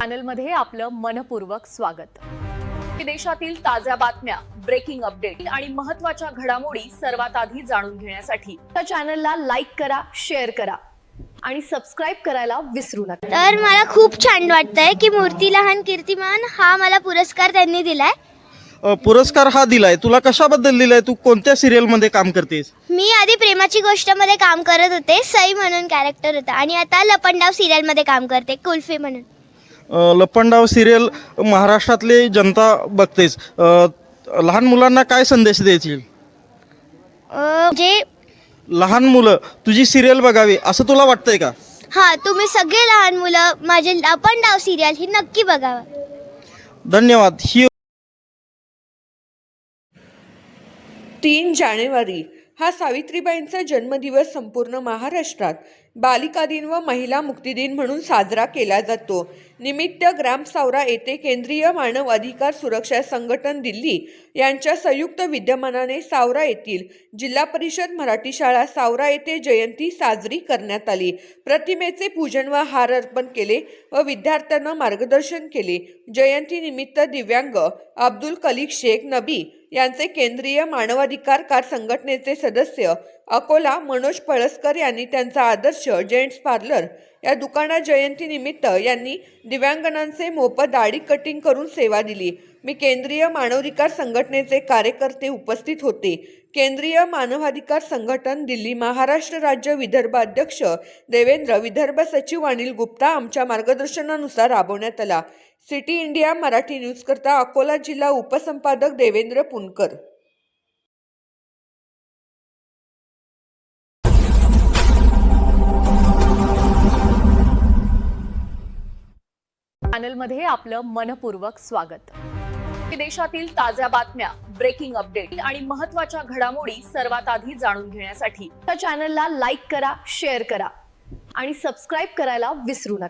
चॅनलमध्ये आपलं मनपूर्वक स्वागत. देशातील ताज्या बातम्या ब्रेकिंग अपडेट आणि महत्त्वाच्या घडामोडी सर्वात आधी जाणून घेण्यासाठी त्या चॅनलला लाईक करा शेअर करा आणि सबस्क्राईब करायला विसरू नका. तर मला खूप छान वाटतंय की मूर्ती लहान कीर्तिमान हा मला पुरस्कार त्यांनी दिलाय. अ, पुरस्कार हा दिलाय. तुला कशाबद्दल दिलाय? तू कोणत्या सिरियलमध्ये काम करतेस? मी आधी प्रेमाची गोष्टमध्ये काम करत होते. सई म्हणून कॅरेक्टर होता. आणि आता लपंडाव सिरियलमध्ये काम करते. कुल्फी म्हणून. लपंडाव सिरियल महाराष्ट्रातले जनता बघतेस अ, लहान मुलांना काय संदेश द्यायची जे लहान मुलं तुझी सिरियल बघावी असं तुला वाटतंय का? हा तुम्ही सगळे लहान मुलं माझे लपंडाव सिरियल ही नक्की बघावं. धन्यवाद. ही तीन जानेवारी हा सावित्रीबाईंचा जन्मदिवस संपूर्ण महाराष्ट्रात. बालिका दिन व महिला मुक्ती दिन म्हणून साजरा केला जातो. निमित्त ग्राम सावरा येथे केंद्रीय मानव अधिकार सुरक्षा संघटन दिल्ली यांच्या संयुक्त विद्यमानाने सावरा येथील जिल्हा परिषद मराठी शाळा सावरा येथे जयंती साजरी करण्यात आली. प्रतिमेचे पूजन व हार अर्पण केले व विद्यार्थ्यांना मार्गदर्शन केले. जयंतीनिमित्त दिव्यांग अब्दुल कलीक शेख नबी यांचे केंद्रीय मानवाधिकार कार संघटनेचे सदस्य अकोला मनोज पळसकर यांनी त्यांचा आदर्श जेंट्स पार्लर या दुकाना जयंतीनिमित्त यांनी दिव्यांगनांचे मोफत दाढी कटिंग करून सेवा दिली. मी केंद्रीय मानवाधिकार संघटनेचे कार्यकर्ते उपस्थित होते. केंद्रीय मानवाधिकार संघटन दिल्ली महाराष्ट्र राज्य विदर्भ अध्यक्ष देवेंद्र विदर्भ सचिव अनिल गुप्ता आमच्या मार्गदर्शनानुसार राबवण्यात आला. सिटी इंडिया मराठी न्यूज करता अकोला जिल्हा उपसंपादक देवेंद्र पुनकर. चॅनलमध्ये आपलं मनपूर्वक स्वागत. देशातील ताज्या बातम्या ब्रेकिंग अपडेट आणि महत्त्वाच्या घडामोडी सर्वात आधी जाणून घेण्यासाठी त्या चॅनलला लाईक करा शेअर करा आणि सबस्क्राईब करायला विसरू नका.